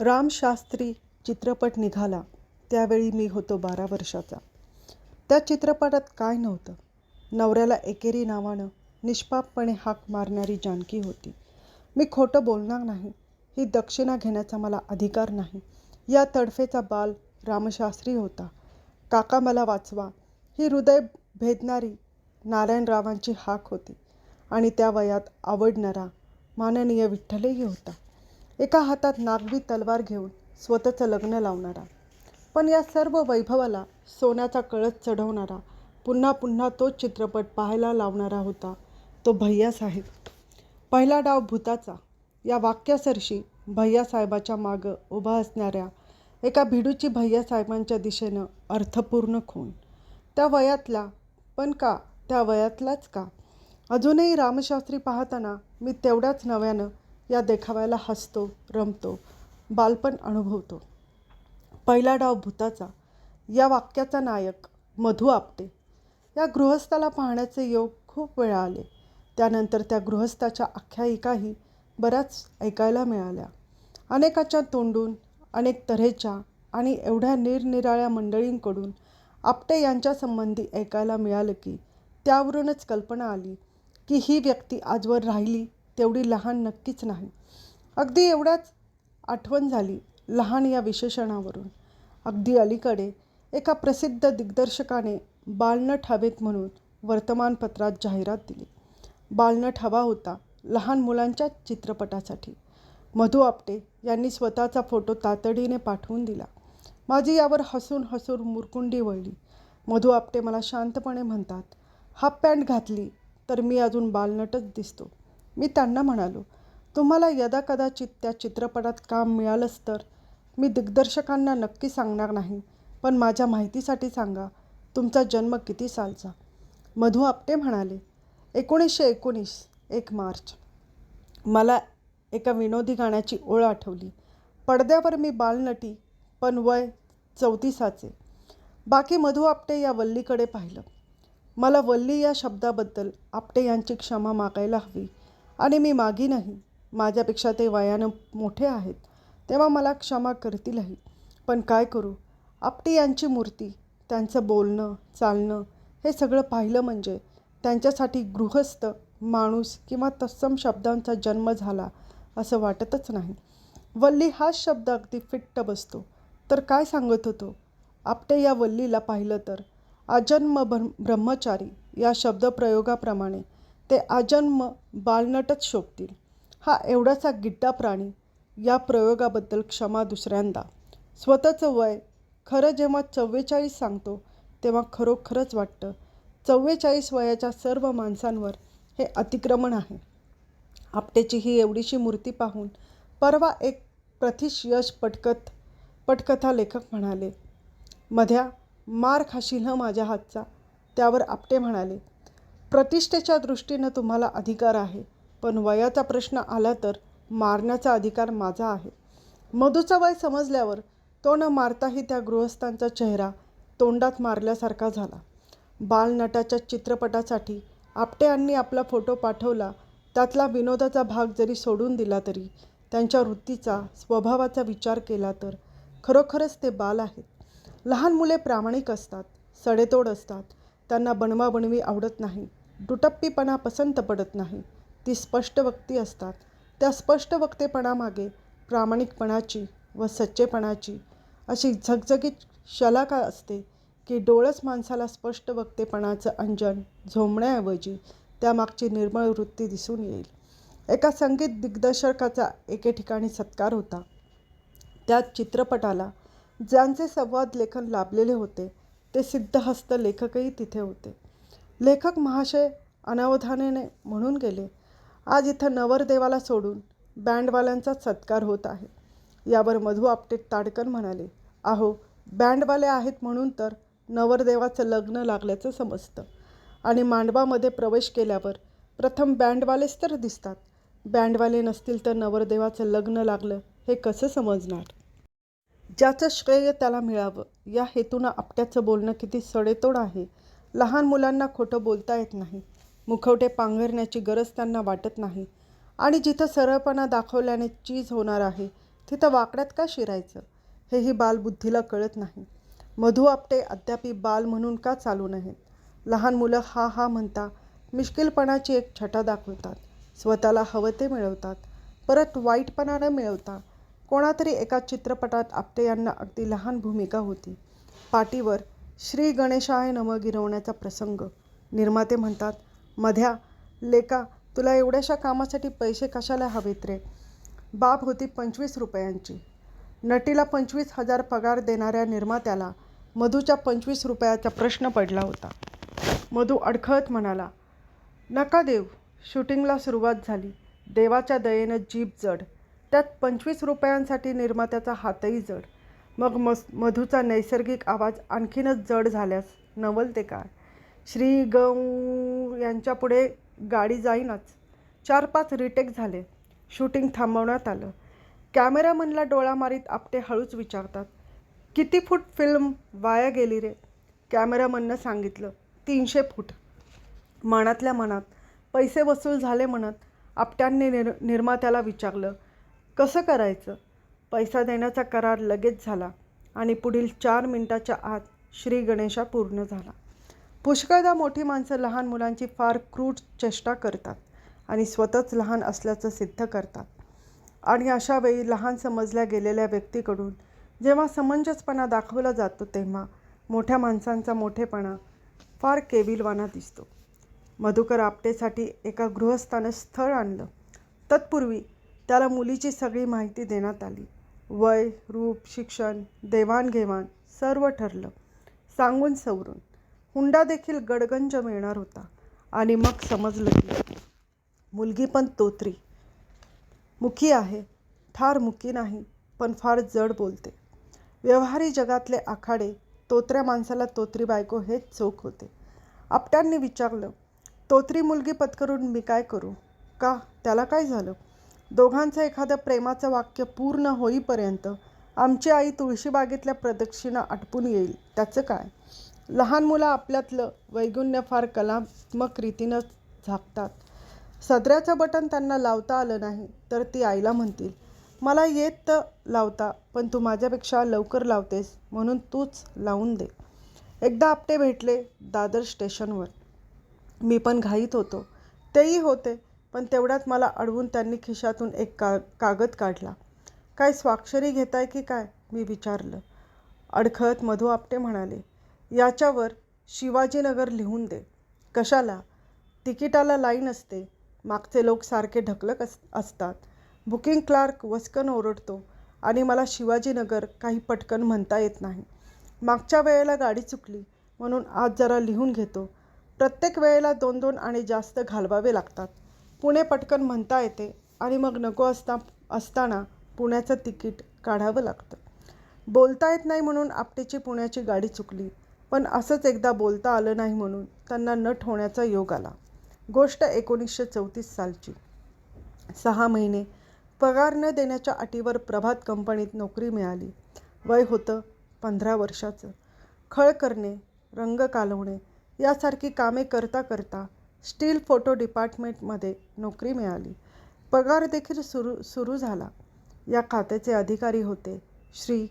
रामशास्त्री चित्रपट निघाला. त्यावेळी मी होतो बारा वर्षाचा. त्या चित्रपटात काय नव्हतं. नवऱ्याला एकेरी नावानं निष्पापपणे हाक मारणारी जानकी होती. मी खोटं बोलणार नाही. ही दक्षिणा घेण्याचा मला अधिकार नाही. या तडफेचा बाल रामशास्त्री होता. काका मला वाचवा. ही हृदय भेदणारी नारायणरावांची हाक होती आणि त्या वयात आवडणारा माननीय विठ्ठलही होता. एका हातात नागवी तलवार घेऊन स्वतःचं लग्न लावणारा. पण या सर्व वैभवाला सोन्याचा कळस चढवणारा पुन्हा पुन्हा तोच चित्रपट पाहायला लावणारा होता तो भैयासाहेब. पहिला डाव भूताचा. या वाक्यासरशी भैयासाहेबाच्या मागं उभा असणाऱ्या एका भिडूची भैयासाहेबांच्या दिशेनं अर्थपूर्ण खून. त्या वयातला पण का त्या वयातलाच का? अजूनही रामशास्त्री पाहताना मी तेवढ्याच नव्यानं या देखाव्याला हसतो रमतो बालपण अनुभवतो. पहिला डाव भूताचा. या वाक्याचा नायक मधू आपटे. या गृहस्थाला पाहण्याचे योग खूप वेळा आले. त्यानंतर त्या गृहस्थाच्या आख्यायिकाही बऱ्याच ऐकायला मिळाल्या. अनेकाच्या तोंडून अनेक तऱ्हेच्या आणि एवढ्या निरनिराळ्या मंडळींकडून आपटे यांच्यासंबंधी ऐकायला मिळालं की त्यावरूनच कल्पना आली की ही व्यक्ती आजवर राहिली तेवढी लहान नक्कीच नाही. अगदी एवढाच आठवण झाली लहान या विशेषणावरून. अगदी अलीकडे एका प्रसिद्ध दिग्दर्शकाने बालनट हवेत म्हणून वर्तमानपत्रात जाहिरात दिली. बालनट हवा होता लहान मुलांच्या चित्रपटासाठी. मधू आपटे यांनी स्वतःचा फोटो तातडीने पाठवून दिला. माझी यावर हसून हसून मुरकुंडी वळली. मधू आपटे मला शांतपणे म्हणतात हाफ पॅन्ट घातली तर मी अजून बालनटच दिसतो. मी त्यांना म्हणालो तुम्हाला यदाकदाचित त्या चित्रपटात काम मिळालंच तर मी दिग्दर्शकांना नक्की सांगणार नाही पण माझ्या माहितीसाठी सांगा तुमचा जन्म किती सालचा? मधू आपटे म्हणाले एकोणीसशे एकोणीस एक मार्च. मला एका विनोदी गाण्याची ओळ आठवली. पडद्यावर मी बालनटी पण वय चौतीसाचे. बाकी मधू आपटे या वल्लीकडे पाहिलं. मला वल्ली या शब्दाबद्दल आपटे यांची क्षमा मागायला हवी. आणि मी मागी नाही. माझ्यापेक्षा ते वयानं मोठे आहेत. तेव्हा मला क्षमा करतीलही. पण काय करू? आपटे यांची मूर्ती त्यांचं बोलणं चालणं हे सगळं पाहिलं म्हणजे त्यांच्यासाठी गृहस्थ माणूस किंवा तत्सम शब्दांचा जन्म झाला असं वाटतच नाही. वल्ली हाच शब्द अगदी फिट्ट बसतो. तर काय सांगत होतो? आपटे या वल्लीला पाहिलं तर अजन्म ब्रह्मचारी या शब्दप्रयोगाप्रमाणे ते आजन्म बालनटच शोभतील हा एवढासा गिड्डा प्राणी या प्रयोगाबद्दल क्षमा दुसऱ्यांदा. स्वतःचं वय खरं जेव्हा चव्वेचाळीस सांगतो तेव्हा खरोखरच वाटतं. चव्वेचाळीस वयाच्या सर्व माणसांवर हे अतिक्रमण आहे. आपटेची ही एवढीशी मूर्ती पाहून परवा एक प्रथिश यश पटकथ पटकथा लेखक म्हणाले मध्या मार खाशील हं माझ्या हातचा त्यावर आपटे म्हणाले. प्रतिष्ठेच्या दृष्टीनं तुम्हाला अधिकार आहे. पण वयाचा प्रश्न आला तर मारण्याचा अधिकार माझा आहे. मधूचा वय समजल्यावर तो न मारताही त्या गृहस्थांचा चेहरा तोंडात मारल्यासारखा झाला. बालनटाच्या चित्रपटासाठी आपटे यांनी आपला फोटो पाठवला त्यातला विनोदाचा भाग जरी सोडून दिला तरी त्यांच्या वृत्तीचा स्वभावाचा विचार केला तर खरोखरच ते बाल आहेत. लहान मुले प्रामाणिक असतात सडेतोड असतात त्यांना बनवाबणवी आवडत नाही. दुटप्पीपणा पसंत पडत नाही. ती स्पष्ट वक्ती असतात. त्या स्पष्ट वक्तेपणामागे प्रामाणिकपणाची व सच्चेपणाची अशी झगझगीत शलाका असते की डोळस माणसाला स्पष्ट वक्तेपणाचं अंजन झोंबण्याऐवजी त्यामागची निर्मळ वृत्ती दिसून येईल. एका संगीत दिग्दर्शकाचा एके ठिकाणी सत्कार होता. त्या चित्रपटाला ज्यांचे संवाद लेखन लाभलेले होते ते सिद्धहस्त लेखकही तिथे होते. लेखक महाशय अनावधानाने म्हणून गेले. आज इथं नवरदेवाला सोडून बँडवाल्यांचा सत्कार होत आहे. यावर मधू आपटे ताडकन म्हणाले अहो बँडवाले आहेत म्हणून तर नवरदेवाचं लग्न लागल्याचं समजतं. आणि मांडवामध्ये प्रवेश केल्यावर प्रथम बँडवालेच तर दिसतात. बँडवाले नसतील तर नवरदेवाचं लग्न लागलं हे कसं समजणार? ज्याचं श्रेय त्याला मिळावं या हेतूनं आपट्याचं बोलणं किती सडेतोड आहे लहान मुलांना खोटं बोलता येत नाही. मुखवटे पांघरण्याची गरज त्यांना वाटत नाही. आणि जिथं सरळपणा दाखवल्याने चीज होणार आहे तिथं वाकड्यात का शिरायचं? हेही बालबुद्धीला कळत नाही. मधू आपटे अद्यापी बाल म्हणून का चालू नयेत लहान मुलं हा हा म्हणता मिश्किलपणाची एक छटा दाखवतात. स्वतःला हवं ते मिळवतात. परत वाईटपणा न मिळवता कोणातरी एका चित्रपटात आपटे यांना अगदी लहान भूमिका होती. पाटीवर श्री गणेशाय नम गिरवण्याचा प्रसंग. निर्माते म्हणतात मध्या लेका तुला एवढ्याशा कामासाठी पैसे कशाला हवेत रे? बाब होती पंचवीस रुपयांची. नटीला पंचवीस हजार पगार देणाऱ्या निर्मात्याला मधूच्या पंचवीस रुपयाचा प्रश्न पडला होता. मधू अडखळत म्हणाला नका देव शूटिंगला सुरुवात झाली. देवाच्या दयेनं जीप जड. त्यात पंचवीस रुपयांसाठी निर्मात्याचा हातही जड. मग मस मधूचा नैसर्गिक आवाज आणखीनच जड झाल्यास नवल ते काय श्री गौ यांच्यापुढे गाडी जाईनच. चार पाच रिटेक झाले. शूटिंग थांबवण्यात आलं. कॅमेरामनला डोळा मारीत आपटे हळूच विचारतात किती फूट फिल्म वाया गेली रे? कॅमेरामननं सांगितलं तीनशे फूट. मनातल्या मनात पैसे वसूल झाले म्हणत आपट्यांनी निर निर्मात्याला विचारलं कसं करायचं? पैसा देण्याचा करार लगेच झाला आणि पुढील चार मिनिटाच्या आत श्री गणेशा पूर्ण झाला. पुष्कळदा मोठी माणसं लहान मुलांची फार क्रूर चेष्टा करतात आणि स्वतःच लहान असल्याचं सिद्ध करतात. आणि अशा वेळी लहान समजल्या गेलेल्या व्यक्तीकडून जेव्हा समंजसपणा दाखवला जातो तेव्हा मोठ्या माणसांचा मोठेपणा फार केविलवाना दिसतो. मधुकर आपटेसाठी एका गृहस्थानं स्थळ आणलं. तत्पूर्वी त्याला मुलीची सगळी माहिती देण्यात आली. वय रूप शिक्षण देवाणघेवाण सर्व ठरलं. सांगून सवरून. हुंडा देखील गडगंज मिळणार होता आणि मग समजलं की मुलगी पण तोत्री. मुखी आहे. फार मुकी नाही पण फार जड बोलते. व्यवहारी जगातले आखाडे तोत्र्या माणसाला तोत्री बायको हेच चोख होते. आपट्यांनी विचारलं तोत्री मुलगी पत्करून मी काय करू? का? त्याला काय झालं? दोघांचं एखादं प्रेमाचं वाक्य पूर्ण होईपर्यंत आमची आई तुळशीबागेतल्या प्रदक्षिणा आटपून येईल. त्याचं काय? लहान मुलं आपल्यातलं वैगुण्य फार कलात्मक रीतीनं झाकतात. सदऱ्याचं बटन त्यांना लावता आलं नाही तर ती आईला म्हणतील मला येत तर लावता पण तू माझ्यापेक्षा लवकर लावतेस म्हणून तूच लावून दे. एकदा आपटे भेटले दादर स्टेशनवर. मी पण घाईत होतो. तेही होते. पण तेवढ्यात मला अडवून त्यांनी खिशातून एक का कागद काढला. काय स्वाक्षरी घेताय की काय? मी विचारलं. अडखळत मधू आपटे म्हणाले याच्यावर शिवाजीनगर लिहून दे. कशाला? तिकिटाला लाईन असते. मागचे लोक सारखे ढकलक अस असतात. बुकिंग क्लार्क वस्कन ओरडतो आणि मला शिवाजीनगर काही पटकन म्हणता येत नाही. मागच्या वेळेला गाडी चुकली म्हणून आज जरा लिहून घेतो. प्रत्येक वेळेला दोन दोन आणि जास्त घालवावे लागतात. पुणे पटकन म्हणता येते आणि मग नको असता असताना पुण्याचं तिकीट काढावं लागतं. बोलता येत नाही म्हणून आपटेची पुण्याची गाडी चुकली पण असंच एकदा बोलता आलं नाही म्हणून त्यांना नट होण्याचा योग आला. गोष्ट एकोणीसशे चौतीस सालची. सहा महिने पगार न देण्याच्या अटीवर प्रभात कंपनीत नोकरी मिळाली. वय होतं पंधरा वर्षाचं. खळ करणे रंग कालवणे यासारखी कामे करता करता स्टील फोटो डिपार्टमेंटमध्ये नोकरी मिळाली. पगार देखील सुरू सुरू झाला. या खात्याचे अधिकारी होते श्री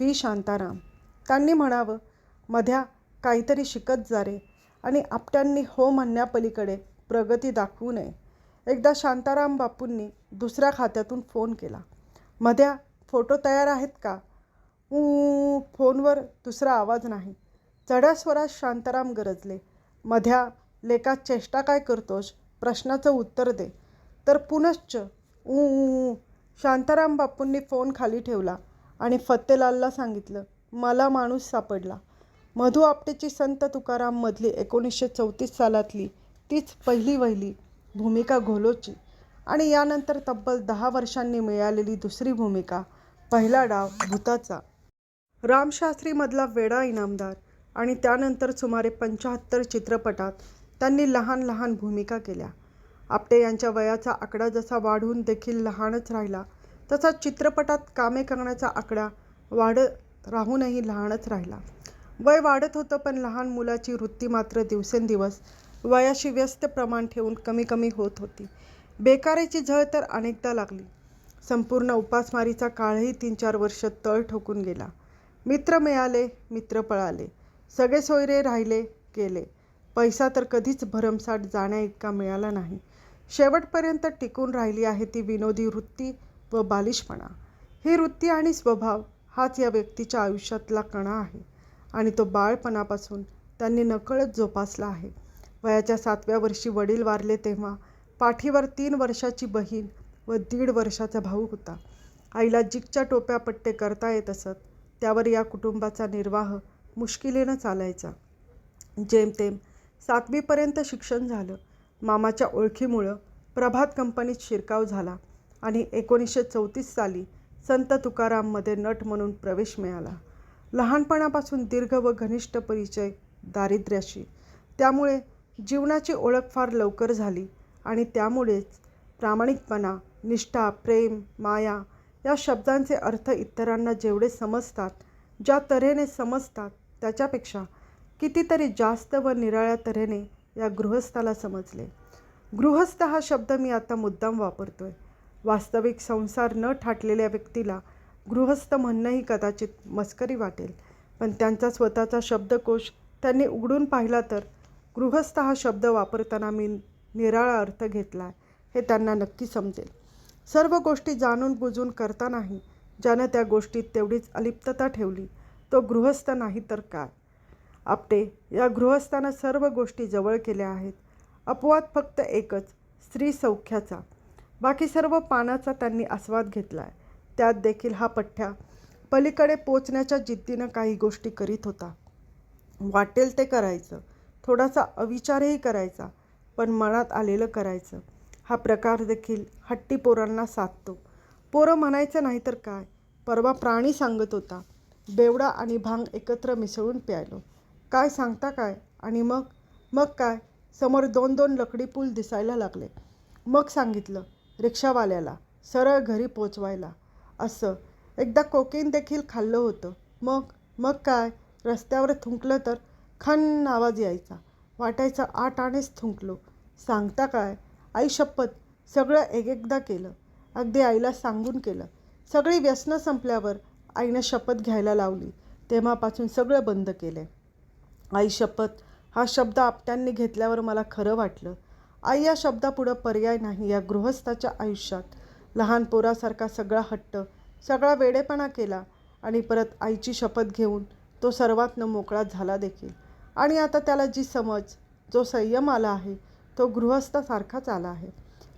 व्ही. शांताराम. त्यांनी म्हणावं मध्या काहीतरी शिकत जा रे आणि आपट्यांनी हो म्हणण्यापलीकडे प्रगती दाखवू नये. एकदा शांताराम बापूंनी दुसऱ्या खात्यातून फोन केला. मध्या फोटो तयार आहेत का? ऊ फोनवर दुसरा आवाज नाही. चढ्या स्वरात शांताराम गरजले. मध्या लेका चेष्टा काय करतोस? प्रश्नाचं उत्तर दे. तर पुनश्च ऊ शांताराम बापूंनी फोन खाली ठेवला आणि फत्तेलालला सांगितलं मला माणूस सापडला. मधू आपटेची संत तुकाराममधली एकोणीसशे चौतीस सालातली तीच पहिली वहिली भूमिका घोलोची आणि यानंतर तब्बल दहा वर्षांनी मिळालेली दुसरी भूमिका पहिला डाव भूताचा. रामशास्त्रीमधला वेडा इनामदार आणि त्यानंतर सुमारे पंचाहत्तर चित्रपटात त्यांनी लहान लहान भूमिका केल्या. आपटे यांच्या वयाचा आकडा जसा वाढून देखील लहानच राहिला तसा चित्रपटात कामे करण्याचा आकडा वाढत राहूनही लहानच राहिला. वय वाढत होतं पण लहान मुलाची वृत्ती मात्र दिवसेंदिवस वयाशी व्यस्त प्रमाण ठेवून कमी कमी होत होती. बेकारीची झळ तर अनेकदा लागली. संपूर्ण उपासमारीचा काळही तीन चार वर्ष तळ ठोकून गेला. मित्र मिळाले मित्र पळाले. सगळे सोयरे राहिले गेले पैसा तर कधीच भरमसाठ जाण्याइतका मिळाला नाही. शेवटपर्यंत टिकून राहिली आहे ती विनोदी वृत्ती व बालिशपणा. ही वृत्ती आणि स्वभाव हाच या व्यक्तीच्या आयुष्यातला कणा आहे आणि तो बाळपणापासून त्यांनी नकळत जोपासला आहे. वयाच्या सातव्या वर्षी वडील वारले तेव्हा पाठीवर तीन वर्षाची बहीण व दीड वर्षाचा भाऊ होता. आईला जिकच्या टोप्या पट्टे करता येत असत त्यावर या कुटुंबाचा निर्वाह मुश्किलीनं चालायचा. जेमतेम सातवीपर्यंत शिक्षण झालं. मामाच्या ओळखीमुळं प्रभात कंपनीत शिरकाव झाला आणि एकोणीसशे चौतीस साली संत तुकाराममध्ये नट म्हणून प्रवेश मिळाला. लहानपणापासून दीर्घ व घनिष्ठ परिचय दारिद्र्याशी. त्यामुळे जीवनाची ओळख फार लवकर झाली आणि त्यामुळेच प्रामाणिकपणा निष्ठा प्रेम माया या शब्दांचे अर्थ इतरांना जेवढे समजतात ज्या तऱ्हेने समजतात त्याच्यापेक्षा कितीतरी जास्त व निराळ्या तऱ्हेने या गृहस्थाला समजले. गृहस्थ हा शब्द मी आता मुद्दाम वापरतो आहे वास्तविक संसार न ठाटलेल्या व्यक्तीला गृहस्थ म्हणणंही कदाचित मस्करी वाटेल पण त्यांचा स्वतःचा शब्दकोश त्यांनी उघडून पाहिला तर गृहस्थ हा शब्द वापरताना मी निराळा अर्थ घेतला आहे हे त्यांना नक्की समजेल. सर्व गोष्टी जाणून बुजून करतानाही ज्यानं त्या गोष्टीत तेवढीच अलिप्तता ठेवली तो गृहस्थ नाही तर काय? आपटे या गृहस्थानं सर्व गोष्टी जवळ केल्या आहेत. अपवाद फक्त एकच स्त्री सौख्याचा. बाकी सर्व पानाचा त्यांनी आस्वाद घेतला आहे त्यात देखील हा पठ्ठ्या पलीकडे पोचण्याच्या जिद्दीनं काही गोष्टी करीत होता. वाटेल ते करायचं. थोडासा अविचारही करायचा पण मनात आलेलं करायचं. हा प्रकार देखील हट्टी पोरांना साधतो. पोरं म्हणायचं नाही तर काय? परवा प्राणी सांगत होता. बेवडा आणि भांग एकत्र मिसळून प्यायलो. काय सांगता काय? आणि मग मग काय? समोर दोन दोन लकडी पूल दिसायला लागले. मग सांगितलं रिक्षावाल्याला सरळ घरी पोचवायला. असं. एकदा कोकीन देखील खाल्लं होतं. मग मग काय? रस्त्यावर थुंकलं तर खन आवाज यायचा. वाटायचं आठ आणेच थुंकलो. सांगता काय? आई शपथ. सगळं एक एकदा केलं. अगदी आईला सांगून केलं. सगळी व्यसनं संपल्यावर आईनं शपथ घ्यायला लावली. तेव्हापासून सगळं बंद केलं आई शपथ. हा शब्द आपट्यांनी घेतल्यावर मला खरं वाटलं. आई या शब्दापुढं पर्याय नाही या गृहस्थाच्या आयुष्यात. लहान पोरासारखा सगळा हट्ट सगळा वेडेपणा केला आणि परत आईची शपथ घेऊन तो सर्वातनं मोकळा झाला देखील. आणि आता त्याला जी समज जो संयम आला आहे तो गृहस्थासारखाच आला आहे.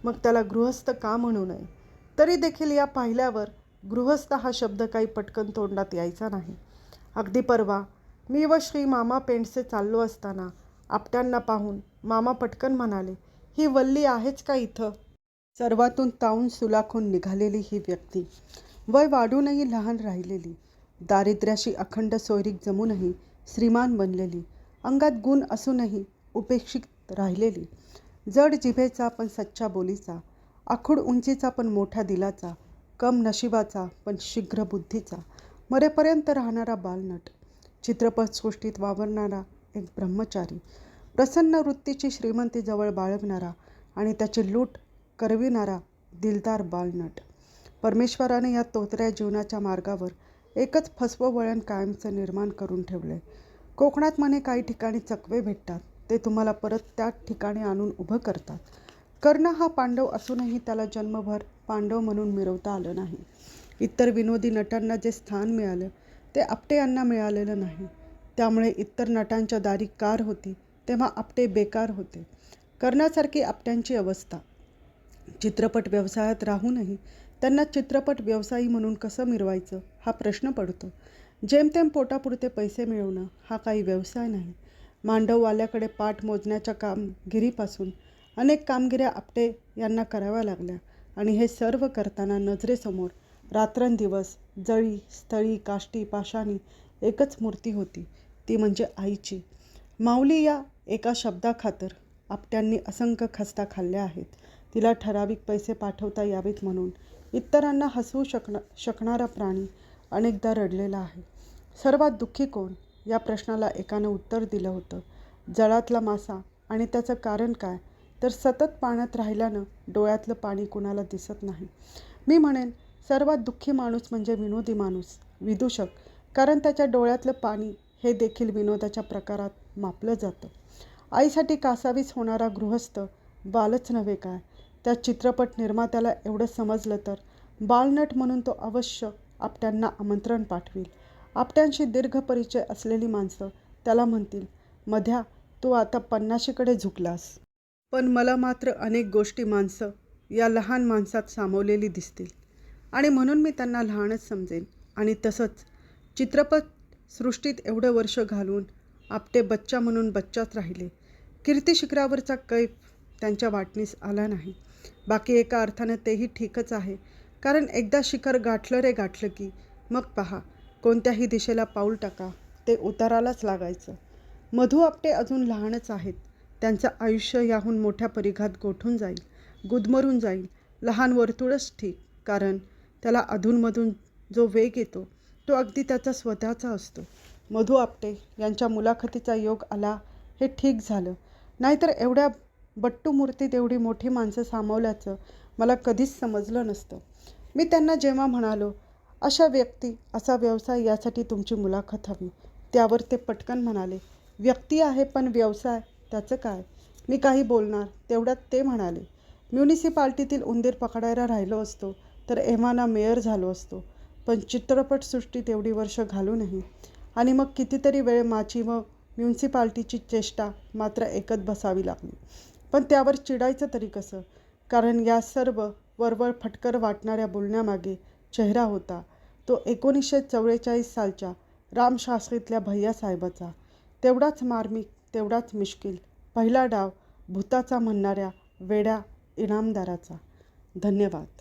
मग त्याला गृहस्थ का म्हणू नये? तरी देखील या पाहिल्यावर गृहस्थ हा शब्द काही पटकन तोंडात यायचा नाही. अगदी परवा मी व श्री मामा पेंडसे चाललो असताना आपट्यांना पाहून मामा पटकन म्हणाले ही वल्ली आहेच का इथं? सर्वातून तावून सुलाखून निघालेली ही व्यक्ती. वय वाढूनही लहान राहिलेली. दारिद्र्याशी अखंड सोयरीक जमूनही श्रीमान बनलेली. अंगात गुण असूनही उपेक्षित राहिलेली. जड जिभेचा पण सच्चा बोलीचा आखूड उंचीचा पण मोठ्या दिलाचा कम नशिबाचा पण शीघ्र बुद्धीचा मरेपर्यंत राहणारा बालनट. चित्रपटसृष्टीत वावरणारा एक ब्रह्मचारी प्रसन्न वृत्तीची श्रीमंती जवळ बाळगणारा आणि त्याची लूट करविणारा दिलदार बालनट. परमेश्वराने या तोतऱ्या जीवनाच्या मार्गावर एकच फसवं वळण कायमचं निर्माण करून ठेवले कोकणात म्हणे काही ठिकाणी चकवे भेटतात ते तुम्हाला परत त्या ठिकाणी आणून उभं करतात. कर्ण हा पांडव असूनही त्याला जन्मभर पांडव म्हणून मिरवता आलं नाही. इतर विनोदी नटांना जे स्थान मिळालं ते आपटे यांना मिळालेलं नाही. त्यामुळे इतर नटांच्या दारी कार होती तेव्हा आपटे बेकार होते. कर्णासारखी आपट्यांची अवस्था. चित्रपट व्यवसायात राहूनही त्यांना चित्रपट व्यवसायी म्हणून कसं मिरवायचं हा प्रश्न पडतो. जेमतेम पोटापुरते पैसे मिळवणं हा काही व्यवसाय नाही. मांडववाल्याकडे पाठ मोजण्याच्या कामगिरीपासून अनेक कामगिऱ्या आपटे यांना कराव्या लागल्या आणि हे सर्व करताना नजरेसमोर रात्रंदिवस जळी स्थळी काष्टी पाषाणी एकच मूर्ती होती. ती म्हणजे आईची. माऊली या एका शब्दाखातर आपट्यांनी असंख्य खस्ता खाल्ल्या आहेत. तिला ठराविक पैसे पाठवता यावेत म्हणून इतरांना हसवू शकणा शकणारा प्राणी अनेकदा रडलेला आहे. सर्वात दुःखी कोण? या प्रश्नाला एकानं उत्तर दिलं होतं. जळातला मासा आणि त्याचं कारण काय? तर सतत पाण्यात राहिल्यानं डोळ्यातलं पाणी कुणाला दिसत नाही. मी म्हणेन सर्वात दुःखी माणूस म्हणजे विनोदी माणूस विदूषक. कारण त्याच्या डोळ्यातलं पाणी हे देखील विनोदाच्या प्रकारात मापलं जातं. आईसाठी कासावीस होणारा गृहस्थ बालच नव्हे काय? त्या चित्रपट निर्मात्याला एवढं समजलं तर बालनट म्हणून तो अवश्य आपट्यांना आमंत्रण पाठवील. आपट्यांशी दीर्घ परिचय असलेली माणसं त्याला म्हणतील मध्या तू आता पन्नाशीकडे झुकलास. पण मला मात्र अनेक गोष्टी माणसं या लहान माणसात सामावलेली दिसतील. आणि म्हणून मी त्यांना लहानच समजेन. आणि तसंच चित्रपट सृष्टीत एवढं वर्ष घालून आपटे बच्चा म्हणून बच्चाच राहिले. कीर्ती शिखरावरचा कैफ त्यांच्या वाटणीस आला नाही. बाकी एका अर्थानं तेही ठीकच आहे. कारण एकदा शिखर गाठलं रे गाठलं की मग पहा कोणत्याही दिशेला पाऊल टाका ते उतारालाच लागायचं. मधू आपटे अजून लहानच आहेत. त्यांचं आयुष्य याहून मोठ्या परिघात गोठून जाईल गुदमरून जाईल. लहान वर्तुळच ठीक. कारण त्याला अधूनमधून जो वेग येतो तो अगदी त्याचा स्वतःचा असतो. मधू आपटे यांच्या मुलाखतीचा योग आला हे ठीक झालं. नाहीतर एवढ्या बट्टू मूर्तीत एवढी मोठी माणसं सामावल्याचं मला कधीच समजलं नसतं. मी त्यांना जेव्हा म्हणालो अशा व्यक्ती असा व्यवसाय यासाठी तुमची मुलाखत हवी. त्यावर ते पटकन म्हणाले व्यक्ती आहे पण व्यवसाय त्याचं काय? मी काही बोलणार तेवढ्यात ते म्हणाले म्युनिसिपाल्टीतील उंदीर पकडायला राहिलो असतो. तर एव्हाना मेयर झालो असतो. पण चित्रपटसृष्टीत एवढी वर्ष घालूनही आणि मग कितीतरी वेळ माझी व म्युन्सिपाल्टीची चेष्टा मात्र एकत बसावी लागली. पण त्यावर चिडायचं तरी कसं? कारण या सर्व वरवर फटकर वाटणाऱ्या बोलण्यामागे चेहरा होता. तो एकोणीसशे चव्वेचाळीस सालच्या रामशास्त्रीतल्या भैयासाहेबाचा तेवढाच मार्मिक तेवढाच मिश्किल पहिला डाव भूताचा म्हणणाऱ्या वेड्या इनामदाराचा. धन्यवाद.